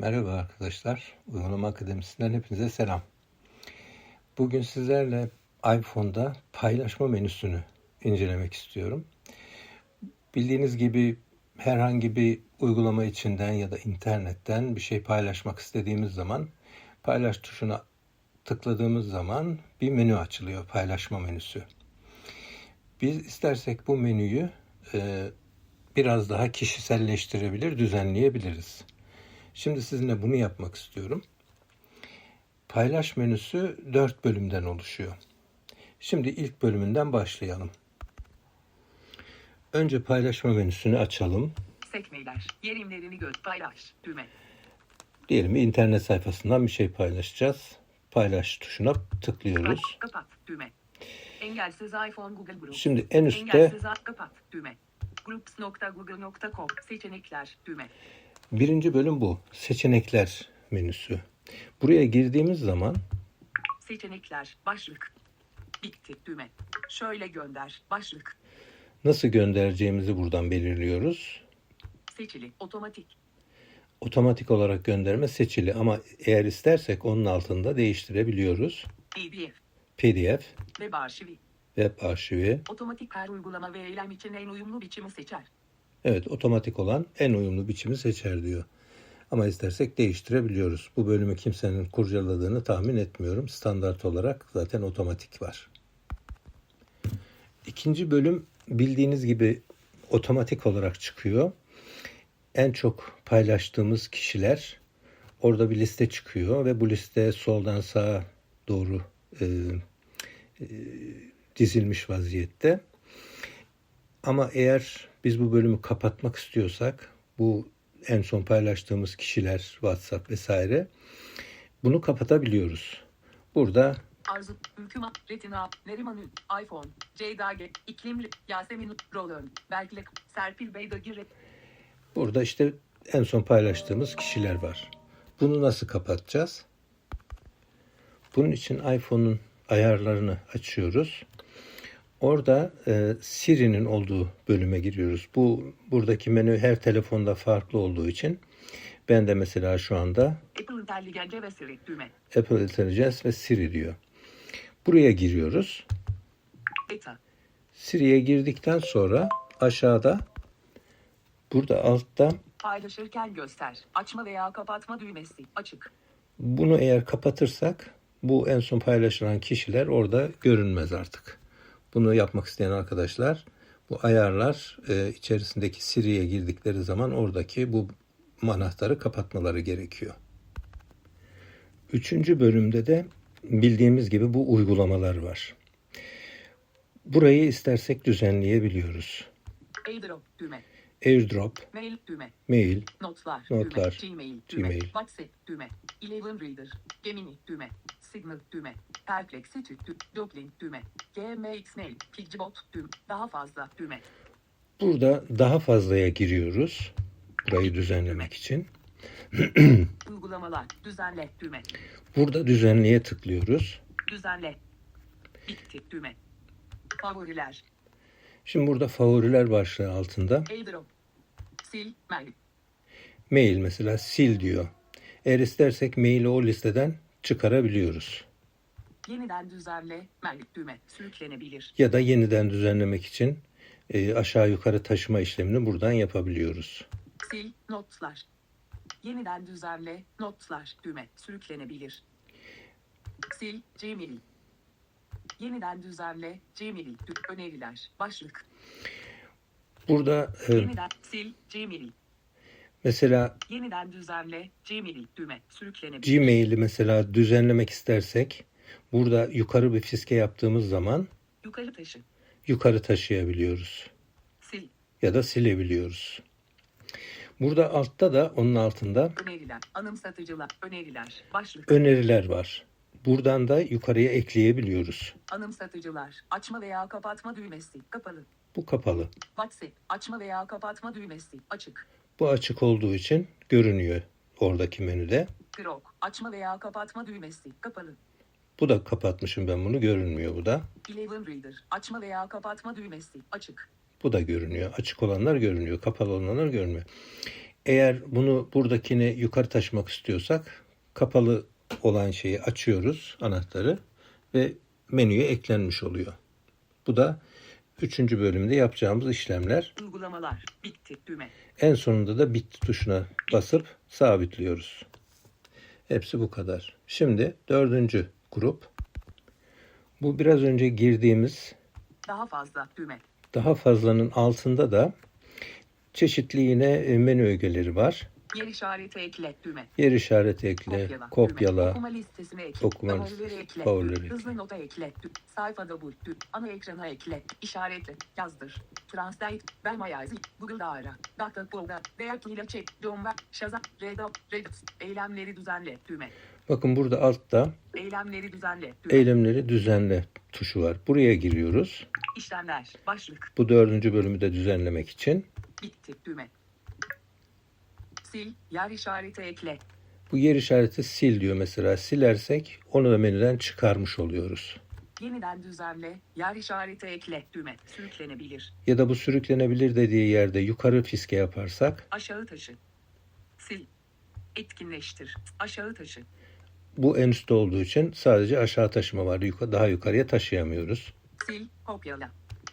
Merhaba arkadaşlar. Uygulama Akademisi'nden hepinize selam. Bugün sizlerle iPhone'da paylaşma menüsünü incelemek istiyorum. Bildiğiniz gibi herhangi bir uygulama içinden ya da internetten bir şey paylaşmak istediğimiz zaman paylaş tuşuna tıkladığımız zaman bir menü açılıyor, paylaşma menüsü. Biz istersek bu menüyü e, biraz daha kişiselleştirebilir, düzenleyebiliriz. Şimdi sizinle bunu yapmak istiyorum. Paylaş menüsü 4 bölümden oluşuyor. Şimdi ilk bölümünden başlayalım. Önce paylaşma menüsünü açalım. Sekmeler. Yerimlerini göz paylaş. Düğme. Diyelim internet sayfasından bir şey paylaşacağız. Paylaş tuşuna tıklıyoruz. Kapat. Düğme. Engelsiz iPhone Google Group. Şimdi en üstte Engelsiz kapat. Düğme. Groups.google.com seçenekler. Düğme. Birinci bölüm bu. Seçenekler menüsü. Buraya girdiğimiz zaman Seçenekler. Başlık. Bitti. Düğme. Şöyle gönder. Başlık. nasıl göndereceğimizi buradan belirliyoruz. Seçili. Otomatik. Otomatik olarak gönderme seçili ama eğer istersek onun altında değiştirebiliyoruz. PDF. PDF, Web arşivi. web arşivi. Otomatik her uygulama ve eylem için en uyumlu biçimi seçer. Evet, otomatik olan en uyumlu biçimi seçer diyor. Ama istersek değiştirebiliyoruz. Bu bölümü kimsenin kurcaladığını tahmin etmiyorum. Standart olarak zaten otomatik var. İkinci bölüm bildiğiniz gibi otomatik olarak çıkıyor. En çok paylaştığımız kişiler orada bir liste çıkıyor ve bu liste soldan sağa doğru e, e, dizilmiş vaziyette. Ama eğer biz bu bölümü kapatmak istiyorsak bu en son paylaştığımız kişiler WhatsApp vesaire bunu kapatabiliyoruz. Burada Arzu, Ülküma, Retina, Neriman iPhone, Ceyda İklimli, Yasemin Rolön, Berklik, Serpil Beydagir, burada işte en son paylaştığımız kişiler var. Bunu nasıl kapatacağız? Bunun için iPhone'un ayarlarını açıyoruz. Orada e, Siri'nin olduğu bölüme giriyoruz. Bu buradaki menü her telefonda farklı olduğu için ben de mesela şu anda Apple Intelligence ve Siri düğme. Apple Intelligence ve Siri diyor. Buraya giriyoruz. Beta. Siri'ye girdikten sonra aşağıda burada altta Paylaşırken göster. Açma veya kapatma düğmesi. Açık. bunu eğer kapatırsak bu en son paylaşılan kişiler orada görünmez artık. Bunu yapmak isteyen arkadaşlar bu ayarlar e, içerisindeki Siri'ye girdikleri zaman oradaki bu anahtarı kapatmaları gerekiyor. Üçüncü bölümde de bildiğimiz gibi bu uygulamalar var. Burayı istersek düzenleyebiliyoruz. AirDrop düğme. AirDrop, Mail düğme. mail, Notlar, Notlar, düğme. Gmail düğme. Gmail. WhatsApp düğme. Eleven Reader. Gemini düğme. Signal düğme. Perplexity düğme. Doplink düğme. GMXmail. Pidgeot düğme. Daha fazla düğme. Burada daha fazlaya giriyoruz. Burayı düzenlemek için. Uygulamalar. Düzenle düğme. Burada düzenleye tıklıyoruz. Düzenle. Bitti düğme. Favoriler. Şimdi burada favoriler başlığı altında AirDrop. Sil. Mail. mail mesela sil diyor. Eğer istersek maili o listeden çıkarabiliyoruz. Yeniden düzenle. Düğme. Sürüklenebilir. Ya da yeniden düzenlemek için e, aşağı yukarı taşıma işlemini buradan yapabiliyoruz. Sil. Notlar. Yeniden düzenle. Notlar. Düğme. Sürüklenebilir. Sil. Gmail. Yeniden düzenle. Gmail. Öneriler. Başlık. Burada e, Yeniden sil. Gmail. Mesela Yeniden düzenle. Gmail. Düğme. Sürüklenebilir. Gmail'i mesela düzenlemek istersek burada yukarı bir fiske yaptığımız zaman Yukarı taşı. yukarı taşıyabiliyoruz. Sil. ya da silebiliyoruz. Burada altta da onun altında Öneriler. Anımsatıcılar. Öneriler. Başlık. öneriler var. Buradan da yukarıya ekleyebiliyoruz. Anımsatıcılar. Açma veya kapatma düğmesi. Kapalı. Bu kapalı. WhatsApp. Açma veya kapatma düğmesi. Açık. Bu açık olduğu için görünüyor oradaki menüde. Grok. Açma veya kapatma düğmesi. Kapalı. Bu da kapatmışım ben bunu görünmüyor bu da. Eleven Reader. Açma veya kapatma düğmesi. Açık. Bu da görünüyor. Açık olanlar görünüyor. Kapalı olanlar görünmüyor. Eğer bunu buradakini yukarı taşımak istiyorsak kapalı olan şeyi açıyoruz anahtarı ve menüye eklenmiş oluyor. Bu da üçüncü bölümde yapacağımız işlemler. Uygulamalar. Bitti. Düğme. En sonunda da bit tuşuna basıp sabitliyoruz. Hepsi bu kadar. Şimdi dördüncü grup. Bu biraz önce girdiğimiz Daha fazla. Düğme. daha fazlanın altında da çeşitli yine menü ögeleri var. Yer işareti ekle. Düğme. Yer işareti ekle, Kopyala. kopyala, Düğme. Okuma listesine ekle. Okuma Favorileri ekle. favorileri Hızlı ekle. nota ekle. Sayfada bul. Ana ekrana ekle. İşaretle. Yazdır. Translate. Belmayazi. Google'da ara. DuckDuckGo'da. Beartoo'yla çek. Domba. Shazam. Reddit. Reddit. Eylemleri düzenle. Düğme. Bakın burada altta Eylemleri düzenle. Düğme. eylemleri düzenle tuşu var. Buraya giriyoruz. İşlemler. Başlık. Bu dördüncü bölümü de düzenlemek için. Bitti. Düğme. Sil. Yer işareti ekle. Bu yer işareti sil diyor mesela. Silersek onu da menüden çıkarmış oluyoruz. Yeniden düzenle. Yer işareti ekle. Düğme. Sürüklenebilir. Ya da bu sürüklenebilir dediği yerde yukarı fiske yaparsak Aşağı taşı. Sil. Etkinleştir. Aşağı taşı. bu en üstte olduğu için sadece aşağı taşıma var. Daha yukarıya taşıyamıyoruz. Sil. Kopyala.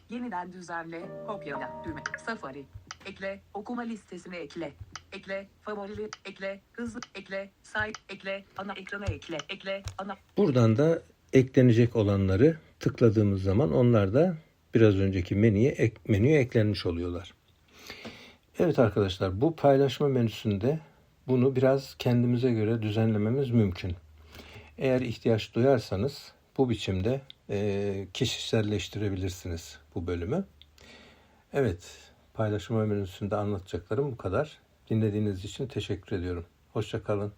Yeniden düzenle. Kopyala. Düğme. Safari. Ekle. Okuma listesine ekle. Ekle. Favorileri. Ekle. Hızlı. Ekle. Say. Ekle. Ana ekrana ekle. Ekle. Ana. Buradan da eklenecek olanları tıkladığımız zaman onlar da biraz önceki menüye, ek, menüye eklenmiş oluyorlar. Evet arkadaşlar bu paylaşma menüsünde bunu biraz kendimize göre düzenlememiz mümkün. Eğer ihtiyaç duyarsanız bu biçimde e, kişiselleştirebilirsiniz bu bölümü. Evet paylaşma menüsünde anlatacaklarım bu kadar. Dinlediğiniz için teşekkür ediyorum. Hoşçakalın.